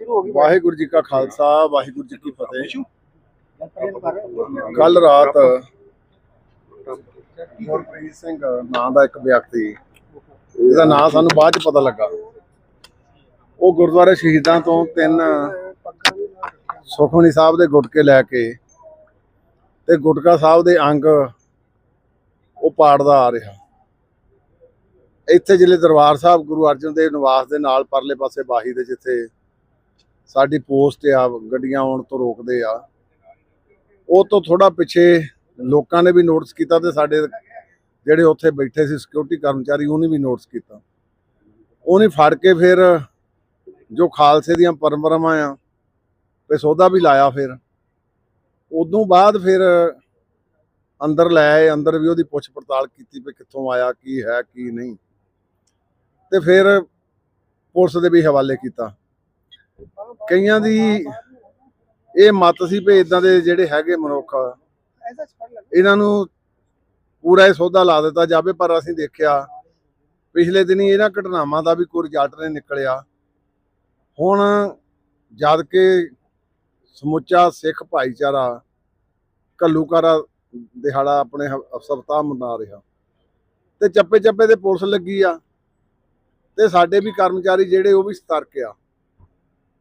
ਸ਼ੁਰੂ ਹੋ ਗਈ ਵਾਹਿਗੁਰੂ ਜੀ ਕਾ ਖਾਲਸਾ ਵਾਹਿਗੁਰੂ ਜੀ ਕੀ ਫਤਿਹ। ਕੱਲ ਰਾਤ ਗੁਰਪ੍ਰੀਤ ਸਿੰਘ ਨਾਂ ਦਾ ਇੱਕ ਵਿਅਕਤੀ ਇਹਦਾ ਨਾਂ ਸਾਨੂੰ ਬਾਅਦ ਚ ਪਤਾ ਲੱਗਾ। ਉਹ ਗੁਰਦੁਆਰੇ ਸ਼ਹੀਦਾਂ ਤੋਂ ਤਿੰਨ ਸੁਖਮਨੀ ਸਾਹਿਬ ਦੇ ਗੁਟਕੇ ਲੈ ਕੇ ਤੇ ਗੁਟਕਾ ਸਾਹਿਬ ਦੇ ਅੰਗ ਉਹ ਪਾੜਦਾ ਆ ਰਿਹਾ। ਇੱਥੇ ਜ਼ਿਲ੍ਹੇ ਦਰਬਾਰ ਸਾਹਿਬ ਗੁਰੂ ਅਰਜਨ ਦੇਵ ਨਿਵਾਸ ਦੇ ਨਾਲ ਪਰਲੇ ਪਾਸੇ ਬਾਹੀ ਦੇ ਜਿੱਥੇ ਸਾਡੀ ਪੋਸਟ ਆ, ਗੱਡੀਆਂ ਆਉਣ ਤੋਂ ਰੋਕਦੇ ਆ। ਉਹ ਤੋਂ ਥੋੜਾ ਪਿੱਛੇ ਲੋਕਾਂ ਨੇ ਵੀ ਨੋਟਿਸ ਕੀਤਾ ਤੇ ਸਾਡੇ ਜਿਹੜੇ ਉੱਥੇ ਬੈਠੇ ਸੀ ਸਿਕਿਉਰਿਟੀ ਕਰਮਚਾਰੀ, ਉਹਨੇ ਵੀ ਨੋਟਿਸ ਕੀਤਾ। ਉਹਨੇ ਫੜ ਕੇ ਫਿਰ ਜੋ ਖਾਲਸੇ ਦੀਆਂ ਪਰੰਪਰਾਵਾਂ ਆ ਤੇ ਸੌਦਾ ਵੀ ਲਾਇਆ ਫਿਰ। ਉਦੋਂ ਬਾਅਦ ਫਿਰ ਅੰਦਰ ਲੈ ਆਏ, ਅੰਦਰ ਵੀ ਉਹਦੀ ਪੁੱਛ ਪੜਤਾਲ ਕੀਤੀ ਵੀ ਕਿੱਥੋਂ ਆਇਆ, ਕੀ ਹੈ, ਕੀ ਨਹੀਂ। ਤੇ ਫਿਰ ਪੁਲਿਸ ਦੇ ਵੀ ਹਵਾਲੇ ਕੀਤਾ। ਕਈਆਂ ਦੀ ਇਹ ਮਤ ਸੀ ਵੀ ਇਦਾਂ ਦੇ ਜਿਹੜੇ ਹੈਗੇ ਮਨੁੱਖ, ਇਹਨਾਂ ਨੂੰ ਪੂਰਾ ਇਹ ਸੌਦਾ ਲਾ ਦਿੱਤਾ ਜਾਵੇ, ਪਰ ਅਸੀਂ ਦੇਖਿਆ ਪਿਛਲੇ ਦਿਨੀ ਇਹਨਾਂ ਘਟਨਾਵਾਂ ਦਾ ਵੀ ਕੋਈ ਰਿਜ਼ਲਟ ਨਹੀਂ ਨਿਕਲਿਆ। ਹੁਣ ਜਦ ਕਿ ਸਮੁੱਚਾ ਸਿੱਖ ਭਾਈਚਾਰਾ ਕੱਲੂਕਾਰਾ ਦਿਹਾੜਾ ਆਪਣੇ ਹ- ਸਪਤਾਹ ਮਨਾ ਰਿਹਾ। ਤੇ ਚੱਪੇ ਚੱਪੇ ਤੇ ਪੁਲਿਸ ਲੱਗੀ ਆ ਤੇ ਸਾਡੇ ਵੀ ਕਰਮਚਾਰੀ ਜਿਹੜੇ ਉਹ ਵੀ ਸਤਰਕ ਆ।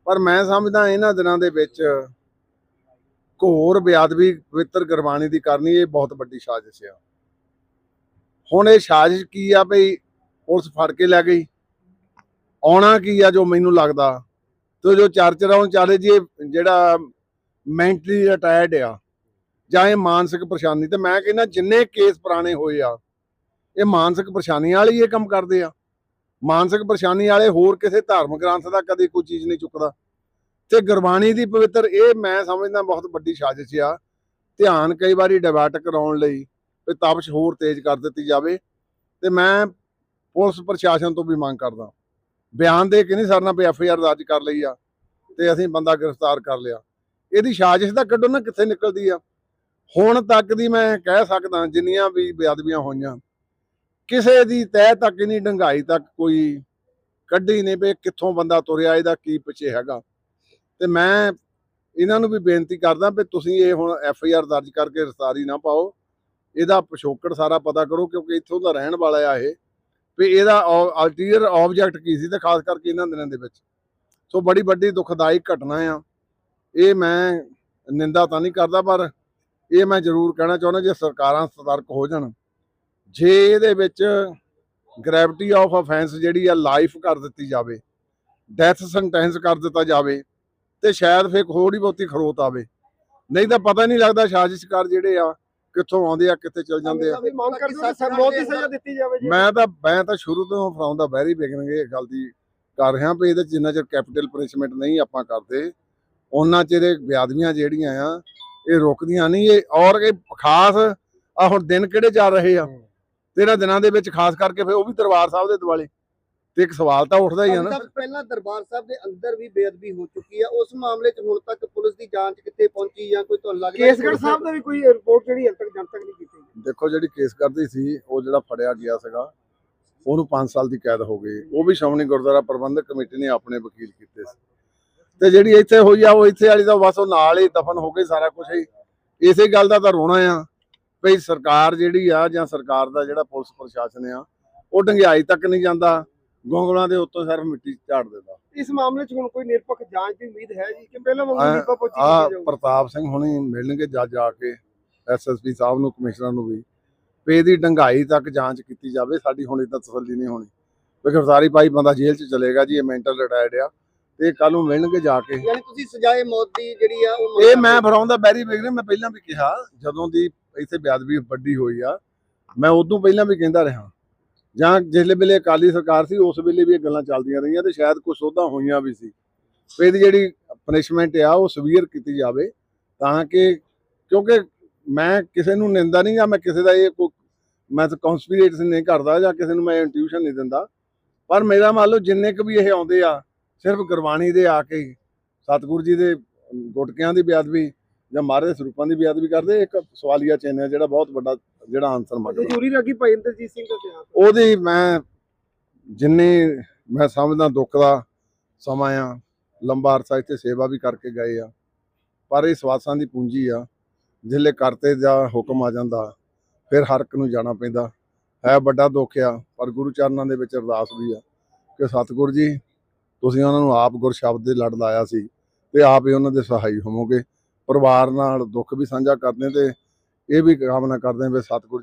ਪਰ ਮੈਂ ਸਮਝਦਾ ਇਹਨਾਂ ਦਿਨਾਂ ਦੇ ਵਿੱਚ ਘੋਰ ਬੇਅਦਬੀ ਪਵਿੱਤਰ ਗੁਰਬਾਣੀ ਦੀ ਕਰਨੀ, ਇਹ ਬਹੁਤ ਵੱਡੀ ਸਾਜ਼ਿਸ਼ ਆ। ਹੁਣ ਇਹ ਸਾਜ਼ਿਸ਼ ਕੀ ਆ ਭਈ ਪੁਲਿਸ ਫੜ ਕੇ ਲੈ ਗਈ? ਆਉਣਾ ਕੀ ਆ ਜੋ ਮੈਨੂੰ ਲੱਗਦਾ? ਤੇ ਜੋ ਚਰਚ ਰਾਉਂ ਚਾਲੇ ਜੀ ਜਿਹੜਾ ਮੈਂਟਲੀ ਰਿਟਾਇਰਡ ਆ, ਜਾਂ ਇਹ ਮਾਨਸਿਕ ਪਰੇਸ਼ਾਨੀ, ਤੇ ਮੈਂ ਕਹਿੰਦਾ ਜਿੰਨੇ ਕੇਸ ਪੁਰਾਣੇ ਹੋਏ ਆ, ਇਹ ਮਾਨਸਿਕ ਪਰੇਸ਼ਾਨੀ ਵਾਲੇ ਇਹ ਕੰਮ ਕਰਦੇ ਆ। ਮਾਨਸਿਕ ਪਰੇਸ਼ਾਨੀ ਵਾਲੇ ਹੋਰ ਕਿਸੇ ਧਾਰਮਿਕ ਗ੍ਰੰਥ ਦਾ ਕਦੇ ਕੋਈ ਚੀਜ਼ ਨਹੀਂ ਚੁੱਕਦਾ। ਤੇ ਗੁਰਬਾਣੀ ਦੀ ਪਵਿੱਤਰ ਇਹ ਮੈਂ ਸਮਝਦਾ ਬਹੁਤ ਵੱਡੀ ਸਾਜ਼ਿਸ਼ ਆ, ਧਿਆਨ ਕਈ ਵਾਰੀ ਡਿਵਰਟ ਕਰਾਉਣ ਲਈ ਤੇ ਤਪਸ਼ ਹੋਰ ਤੇਜ਼ ਕਰ ਦਿੱਤੀ ਜਾਵੇ ਤੇ ਮੈਂ ਪੁਲਿਸ ਪ੍ਰਸ਼ਾਸਨ ਤੋਂ ਵੀ ਮੰਗ ਕਰਦਾ। ਬਿਆਨ ਦੇ ਕੇ ਨਹੀਂ ਸਰਨਾ ਵੀ ਐਫ ਆਈ ਆਰ ਦਰਜ ਕਰ ਲਈ ਆ ਤੇ ਅਸੀਂ ਬੰਦਾ ਗ੍ਰਿਫਤਾਰ ਕਰ ਲਿਆ। ਇਹਦੀ ਸਾਜ਼ਿਸ਼ ਦਾ ਕੱਢੋ ਨਾ ਕਿੱਥੇ ਨਿਕਲਦੀ ਆ। ਹੁਣ ਤੱਕ ਦੀ ਮੈਂ ਕਹਿ ਸਕਦਾ ਜਿੰਨੀਆਂ ਵੀ ਬੇਅਦਬੀਆਂ ਹੋਈਆਂ ਕਿਸੇ ਦੀ ਤਹਿ ਤੱਕ ਨਹੀਂ ਡੰਗਾਈ ਤੱਕ ਕੋਈ ਕੱਢੀ ਨਹੀਂ ਵੀ ਕਿੱਥੋਂ ਬੰਦਾ ਤੁਰਿਆ, ਇਹਦਾ ਕੀ ਪਿੱਛੇ ਹੈਗਾ। ਤੇ ਮੈਂ ਇਹਨਾਂ ਨੂੰ ਵੀ ਬੇਨਤੀ ਕਰਦਾ ਵੀ ਤੁਸੀਂ ਇਹ ਹੁਣ ਐਫ ਆਈ ਆਰ ਦਰਜ ਕਰਕੇ ਗ੍ਰਿਫਤਾਰੀ ਨਾ ਪਾਓ। ਇਹਦਾ ਪਿਛੋਕੜ ਸਾਰਾ ਪਤਾ ਕਰੋ ਕਿਉਂਕਿ ਇੱਥੋਂ ਦਾ ਰਹਿਣ ਵਾਲਾ ਆ ਇਹ। ਵੀ ਇਹਦਾ ਅਲਟੀਰੀਅਰ ਆਬਜੈਕਟ ਕੀ ਸੀ ਤੇ ਖਾਸ ਕਰਕੇ ਇਹਨਾਂ ਦਿਨਾਂ ਦੇ ਵਿੱਚ। ਸੋ ਬੜੀ ਵੱਡੀ ਦੁਖਦਾਈ ਘਟਨਾ ਆ। ਇਹ ਮੈਂ ਨਿੰਦਾ ਤਾਂ ਨਹੀਂ ਕਰਦਾ ਪਰ ਇਹ ਮੈਂ ਜ਼ਰੂਰ ਕਹਿਣਾ ਚਾਹੁੰਦਾ ਜੇ ਸਰਕਾਰਾਂ ਸਤਰਕ ਹੋ ਜਾਣ। ਜੇ ਇਹਦੇ ਵਿੱਚ ਗ੍ਰੈਵਿਟੀ ਆਫ ਅਫੈਂਸ ਜਿਹੜੀ ਆ ਲਾਈਫ ਕਰ ਦਿੱਤੀ ਜਾਵੇ ਡੈਥ ਸੈਂਟੈਂਸ ਕਰ ਦਿੱਤਾ ਜਾਵੇ ਤੇ ਸ਼ਾਇਦ ਫੇਰ ਥੋੜੀ ਬਹੁਤੀ ਖਰੋਤ ਆਵੇ। ਨਹੀਂ ਤਾਂ ਪਤਾ ਨਹੀਂ ਲੱਗਦਾ ਸਾਜ਼ਿਸ਼ਕਾਰ ਜਿਹੜੇ ਆ ਕਿੱਥੋਂ ਆਉਂਦੇ ਆ ਕਿੱਥੇ ਚਲ ਜਾਂਦੇ ਆ। ਮੰਗ ਕਰਦੇ ਹੋ ਕਿ ਮੌਤ ਦੀ ਸਜ਼ਾ ਦਿੱਤੀ ਜਾਵੇ ਜੀ। ਮੈਂ ਤਾਂ ਮੈਂ ਤਾਂ ਸ਼ੁਰੂ ਤੋਂ ਫਰਾਮ ਦਾ ਵੈਰੀ ਬਿਗਨਿੰਗ ਇਹ ਗੱਲ ਦੀ ਕਰ ਰਿਹਾ ਵੀ ਇਹਦੇ ਜਿੰਨਾ ਚਿਰ ਕੈਪੀਟਲ ਪਨਿਸ਼ਮੈਂਟ ਨਹੀਂ ਆਪਾਂ ਕਰਦੇ ਉਹਨਾਂ ਚਿਰ ਇਹ ਬਿਆਦਮੀਆਂ ਜਿਹੜੀਆਂ ਆ ਇਹ ਰੁਕਦੀਆਂ ਨਹੀਂ ਇਹ ਔਰ ਇਹ ਖਾਸ ਆ ਹੁਣ ਦਿਨ ਕਿਹੜੇ ਚੱਲ ਰਹੇ ਆ? ਤੇਰਾਂ ਦਿਨਾਂ ਦੇ ਵਿੱਚ ਖਾਸ ਕਰਕੇ ਫਿਰ ਉਹ ਵੀ ਦਰਬਾਰ ਸਾਹਿਬ ਦੇ ਦਿਵਾਲੇ ਤੇ ਇੱਕ ਸਵਾਲ ਤਾਂ ਉੱਠਦਾ ਹੀ ਆ ਨਾ। ਪਹਿਲਾਂ ਦਰਬਾਰ ਸਾਹਿਬ ਦੇ ਅੰਦਰ ਵੀ ਬੇਅਦਬੀ ਹੋ ਚੁੱਕੀ ਆ ਉਸ ਮਾਮਲੇ 'ਚ ਹੁਣ ਤੱਕ ਪੁਲਿਸ ਦੀ ਜਾਂਚ ਕਿੱਥੇ ਪਹੁੰਚੀ ਜਾਂ ਕੋਈ ਤੁਹਾਨੂੰ ਲੱਗਦਾ ਕੇਸਗੜ੍ਹ ਸਾਹਿਬ ਦਾ ਵੀ ਕੋਈ ਰਿਪੋਰਟ ਜਿਹੜੀ ਹਲ ਤੱਕ ਜਨਤਕ ਤੱਕ ਨਹੀਂ ਕੀਤੀ ਦੇਖੋ ਜਿਹੜੀ ਕੇਸ ਕਰਦੀ ਸੀ ਉਹ ਜਿਹੜਾ ਫੜਿਆ ਗਿਆ ਸੀਗਾ ਉਹਨੂੰ 5 ਸਾਲ ਦੀ ਕੈਦ ਹੋ ਗਈ। ਉਹ ਵੀ ਸ਼੍ਰੋਮਣੀ ਗੁਰਦੁਆਰਾ ਪ੍ਰਬੰਧਕ ਕਮੇਟੀ ਨੇ ਆਪਣੇ ਵਕੀਲ ਕੀਤੇ ਸੀ। ਤੇ ਜਿਹੜੀ ਇੱਥੇ ਹੋਈ ਆ ਉਹ ਇੱਥੇ ਵਾਲੀ ਤਾਂ ਬਸ ਉਹ ਨਾਲ ਹੀ ਦਫਨ ਹੋ ਗਈ ਸਾਰਾ ਕੁਝ ਹੀ। ਇਸੇ ਗੱਲ ਦਾ ਤਾਂ ਰੋਣਾ ਆ। ਭਈ ਸਰਕਾਰ ਜਿਹੜੀ ਆ ਜਾਂ ਸਰਕਾਰ ਦਾ ਜਿਹੜਾ ਪੁਲਿਸ ਪ੍ਰਸ਼ਾਸਨ ਆ ਉਹ ਡੰਗਿਆਈ ਤੱਕ ਨਹੀਂ ਜਾਂਦਾ ਗੋਂਗਲਾਂ ਦੇ ਉੱਤੋਂ ਸਿਰਫ ਮਿੱਟੀ ਝਾੜ ਦਿੰਦਾ। ਇਸ ਮਾਮਲੇ 'ਚ ਹੁਣ ਕੋਈ ਨਿਰਪੱਖ ਜਾਂਚ ਦੀ ਉਮੀਦ ਹੈ ਜੀ? ਕਿ ਪਹਿਲਾਂ ਵਾਂਗੂ ਆ- ਆ ਕੀਤੀ ਜਾਊਗੀ? ਪ੍ਰਤਾਪ ਸਿੰਘ ਹੁਣੀ ਮਿਲਣਗੇ ਜਾ ਜਾ ਕੇ ਐਸਐਸਪੀ ਸਾਹਿਬ ਨੂੰ ਕਮਿਸ਼ਨਰ ਨੂੰ ਵੀ। ਵੀ ਇਹਦੀ ਡੰਗਾਈ ਤੱਕ ਜਾਂਚ ਕੀਤੀ ਜਾਵੇ ਸਾਡੀ ਹੁਣ ਤਾਂ ਤਸੱਲੀ ਨਹੀਂ ਹੋਣੀ। ਵੀ ਗ੍ਰਿਫਤਾਰੀ ਪਾਈ ਬੰਦਾ ਜੇਲ੍ਹ 'ਚ ਚਲੇਗਾ ਜੀ ਇਹ ਮੈਂਟਲ ਰਿਟਾਇਰਡ ਆ ਤੇ ਕੱਲ ਨੂੰ ਮਿਲਣਗੇ ਜਾ ਕੇ। ਯਾਨੀ ਤੁਸੀਂ ਸਜ਼ਾਏ ਮੌਤ ਦੀ ਜਿਹੜੀ ਆ ਉਹ ਇਹ ਮੈਂ ਫਰਾਉਂਦਾ ਬੈਰੀ ਬਿਗਨ ਮੈਂ ਪਹਿਲਾਂ ਵੀ ਕਿਹਾ ਜਦੋਂ ਦੀ ਇੱਥੇ ਬੇਅਦਬੀ ਵੱਡੀ ਹੋਈ ਆ। ਮੈਂ ਉਦੋਂ ਪਹਿਲਾਂ ਵੀ ਕਹਿੰਦਾ ਰਿਹਾ। ਜਾਂ ਜਿਸਲੇ ਵੇਲੇ ਅਕਾਲੀ ਸਰਕਾਰ ਸੀ ਉਸ ਵੇਲੇ ਵੀ ਇਹ ਗੱਲਾਂ ਚੱਲਦੀਆਂ ਰਹੀਆਂ ਤੇ ਸ਼ਾਇਦ ਕੁਝ ਸੋਧਾਂ ਹੋਈਆਂ ਵੀ ਸੀ। ਇਹਦੀ ਜਿਹੜੀ ਪਨਿਸ਼ਮੈਂਟ ਆ ਉਹ ਸਵੀਅਰ ਕੀਤੀ ਜਾਵੇ ਤਾਂ ਕਿ ਕਿਉਂਕਿ ਮੈਂ ਕਿਸੇ ਨੂੰ ਨਿੰਦਾ ਨਹੀਂ ਜਾਂ ਮੈਂ ਕਿਸੇ ਦਾ ਇਹ ਕੋਈ ਮੈਂ ਤਾਂ ਕਨਸਪੀਰੇਟਸ ਨਹੀਂ ਕਰਦਾ ਜਾਂ ਕਿਸੇ ਨੂੰ ਮੈਂ ਇੰਟਿਊਸ਼ਨ ਨਹੀਂ ਦਿੰਦਾ। ਪਰ ਮੇਰਾ ਮੰਨ ਲਓ ਜਿੰਨੇ ਕੁ ਵੀ ਇਹ ਆਉਂਦੇ ਆ ਸਿਰਫ ਗੁਰਬਾਣੀ ਦੇ ਆ ਕੇ ਹੀ, ਸਤਿਗੁਰੂ ਜੀ ਦੇ ਗੁਟਕਿਆਂ ਦੀ ਬੇਅਦਬੀ ਜਾਂ ਮਹਾਰਾਜ ਦੇ ਸਰੂਪਾਂ ਦੀ ਬੇਅਦਬੀ ਕਰਦੇ ਇੱਕ ਸਵਾਲੀਆ ਚਿੰਨ੍ਹ ਹੈ ਜਿਹੜਾ ਬਹੁਤ ਵੱਡਾ ਜਿਹੜਾ ਆਨਸਰ ਮੰਗਦਾ। ਜੂਰੀ ਲੱਗੀ ਭਾਈ ਇੰਦਰਜੀਤ ਸਿੰਘ ਦਾ ਬਿਆਨ ਉਹਦੀ ਮੈਂ ਜਿੰਨੀ ਮੈਂ ਸਮਝਦਾ ਦੁੱਖ ਦਾ ਸਮਾਂ ਆ ਲੰਬਾ ਅਰਸਾ ਇੱਥੇ ਸੇਵਾ ਵੀ ਕਰਕੇ ਗਏ ਆ ਪਰ ਇਹ ਸਵਾਸਾਂ ਦੀ ਪੂੰਜੀ ਆ ਜਿਲੇ ਕਰਤੇ ਦਾ ਹੁਕਮ ਆ ਜਾਂਦਾ ਫਿਰ ਹਰ ਇੱਕ ਨੂੰ ਜਾਣਾ ਪੈਂਦਾ। ਹੈ ਵੱਡਾ ਦੁੱਖ ਆ ਪਰ ਗੁਰੂ ਚਰਨਾਂ ਦੇ ਵਿੱਚ ਅਰਦਾਸ ਵੀ ਆ ਕਿ ਸਤਿਗੁਰ ਜੀ ਤੁਸੀਂ ਉਹਨਾਂ ਨੂੰ ਆਪ ਗੁਰ ਸ਼ਬਦ ਦੇ ਲੜ ਲਾਇਆ ਸੀ ਤੇ ਆਪ ਹੀ ਉਹਨਾਂ ਦੇ ਸਹਾਈ ਹੋਵੋਗੇ। ਪਰਿਵਾਰ ਨਾਲ ਦੁੱਖ ਵੀ ਸਾਂਝਾ ਕਰਦੇ ਤੇ ਇਹ ਵੀ ਕਾਮਨਾ ਕਰਦੇ ਹਾਂ ਵੀ ਸਤਿਗੁਰ